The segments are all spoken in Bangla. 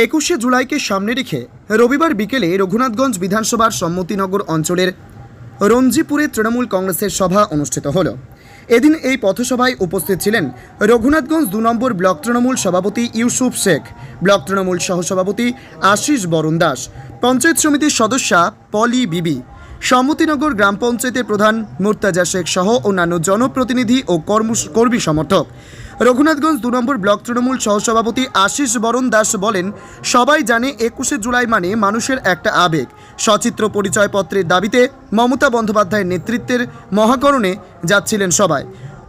একুশে জুলাইকে সামনে রেখে রবিবার বিকেলে রঘুনাথগঞ্জ বিধানসভার সম্মতিনগর অঞ্চলের রঞ্জিপুরে তৃণমূল কংগ্রেসের সভা অনুষ্ঠিত হল। এদিন এই পথসভায় উপস্থিত ছিলেন রঘুনাথগঞ্জ দু নম্বর ব্লক তৃণমূল সভাপতি ইউসুফ শেখ, ব্লক তৃণমূল সহসভাপতি আশিস বরুণ দাস, পঞ্চায়েত সমিতির সদস্যা পলি বিবি, সম্মতিনগর গ্রাম পঞ্চায়েতের প্রধান মুর্তাজা শেখ সহ অন্যান্য জনপ্রতিনিধি ও কর্ম কর্মী সমর্থক। রঘুনাথগঞ্জ দু নম্বর ব্লক তৃণমূল সহসভাপতি আশিস বরণ দাস বলেন, সবাই জানে একুশে জুলাই মানে মানুষের একটা আবেগ। সচিত্র পরিচয়পত্রের দাবিতে মমতা বন্দ্যোপাধ্যায়ের নেতৃত্বের মহাকরণে যাচ্ছিলেন সবাই।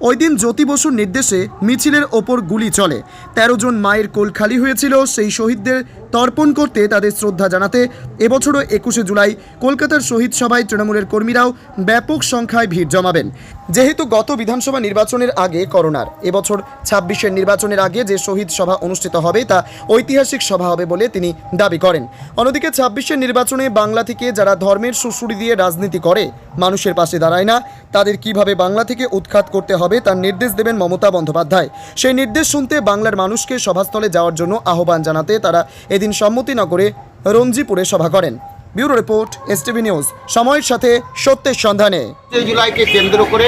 ওই দিন জ্যোতি বসুর নির্দেশে মিছিলের ওপর গুলি চলে। তেরো জন মায়ের কোল খালি হয়েছিল, সেই শহীদদের তর্পণ করতে তাদের শ্রদ্ধা জানাতে এবছরও একুশে জুলাই কলকাতার শহীদ সভায় তৃণমূলের কর্মীরাও ব্যাপক সংখ্যায় ভিড় জমাবেন। যেহেতু গত বিধানসভা নির্বাচনের আগে করোনার, এবছর ছাব্বিশের নির্বাচনের আগে যে শহীদ সভা অনুষ্ঠিত হবে তা ঐতিহাসিক সভা হবে বলে তিনি দাবি করেন। অন্যদিকে ছাব্বিশের নির্বাচনে বাংলা থেকে যারা ধর্মের সুশুরি দিয়ে রাজনীতি করে, মানুষের পাশে দাঁড়ায় না, তাদের কীভাবে বাংলা থেকে উৎখাত করতে হবে তার নির্দেশ দেবেন মমতা বন্দ্যোপাধ্যায়। সেই নির্দেশ শুনতে বাংলার মানুষকে সভাস্থলে যাওয়ার জন্য আহ্বান জানাতে তারা এদিন সম্মতিনগরে রঞ্জিপুরে সভা করেন। ব্যুরো রিপোর্ট, এসটিভি নিউজ, সময়ের সাথে সত্যের সন্ধানে। জুলাইকে কেন্দ্র করে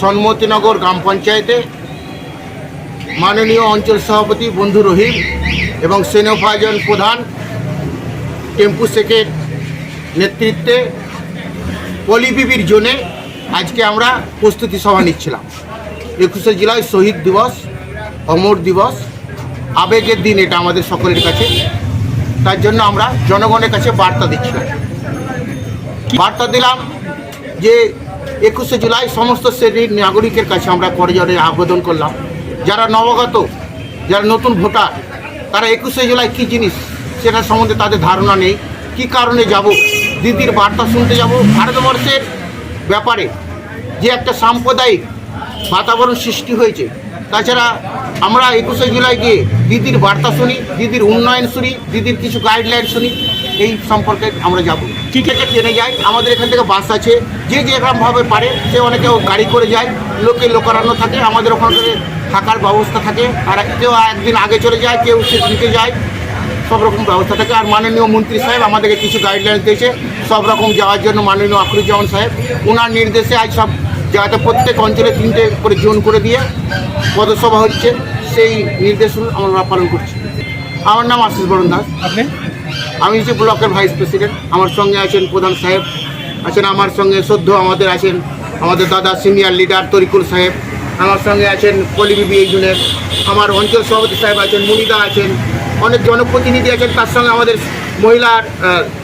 সন্মতিনগর গ্রাম পঞ্চায়েতে মাননীয় অঞ্চল সভাপতি বন্ধু রহিম এবং সেনোফাজন প্রধান টেম্পু শেখের নেতৃত্বে পলিবিবির জোনে আজকে আমরা প্রস্তুতি সভা নিচ্ছিলাম। একুশে জুলাই শহীদ দিবস, অমর দিবস, আবেগের দিন এটা আমাদের সকলের কাছে। তার জন্য আমরা জনগণের কাছে বার্তা দিচ্ছিলাম বার্তা দিলাম যে একুশে জুলাই সমস্ত শ্রেণির নাগরিকের কাছে আমরা করজোরে আবেদন করলাম। যারা নবাগত, যারা নতুন ভোটার, তারা একুশে জুলাই কী জিনিস সেটা সম্বন্ধে তাদের ধারণা নেই। কী কারণে যাব? দিদির বার্তা শুনতে যাব? ভারতবর্ষের ব্যাপারে যে একটা সাম্প্রদায়িক বাতাবরণ সৃষ্টি হয়েছে, তাছাড়া আমরা একুশে জুলাই গিয়ে দিদির বার্তা শুনি, দিদির উন্নয়ন শুনি, দিদির কিছু গাইডলাইন শুনি, এই সম্পর্কে আমরা যাব। কী থেকে ট্রেনে যাই আমাদের এখান থেকে বাস আছে। যে যেরকমভাবে পারে, সে অনেকে গাড়ি করে যায়। লোকে লোকারণ্য থাকে, আমাদের ওখানে থাকার ব্যবস্থা থাকে। আর কেউ একদিন আগে চলে যায়, কেউ সেদিনকে যায়। সব রকম ব্যবস্থা থাকে। আর মাননীয় মন্ত্রী সাহেব আমাদেরকে কিছু গাইডলাইন দিয়েছে। সব রকম যাওয়ার জন্য মাননীয় আখরুজ্জামান সাহেব ওনার নির্দেশে আজ সব জায়গাতে প্রত্যেক অঞ্চলে তিনটে করে জোন করে দিয়ে পদসভা হচ্ছে সেই নির্দেশ আমরা পালন করছি। আমার নাম আশিস বরণ দাস। আপনি? আমি হচ্ছে ব্লকের ভাইস প্রেসিডেন্ট। আমার সঙ্গে আছেন প্রধান সাহেব। আছেন আমার সঙ্গে সদ্য আমাদের আছেন আমাদের দাদা সিনিয়র লিডার তরিকুল সাহেব। আমার সঙ্গে আছেন পলিবিবি এই জুনের আমার অঞ্চল সভাপতি সাহেব আছেন মুনিদা আছেন। অনেক জনপ্রতিনিধি আছেন। তার সঙ্গে আমাদের মহিলার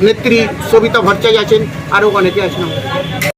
নেত্রী সবিতা ভট্টাচার্য আছেন। আরও অনেকে আছেন।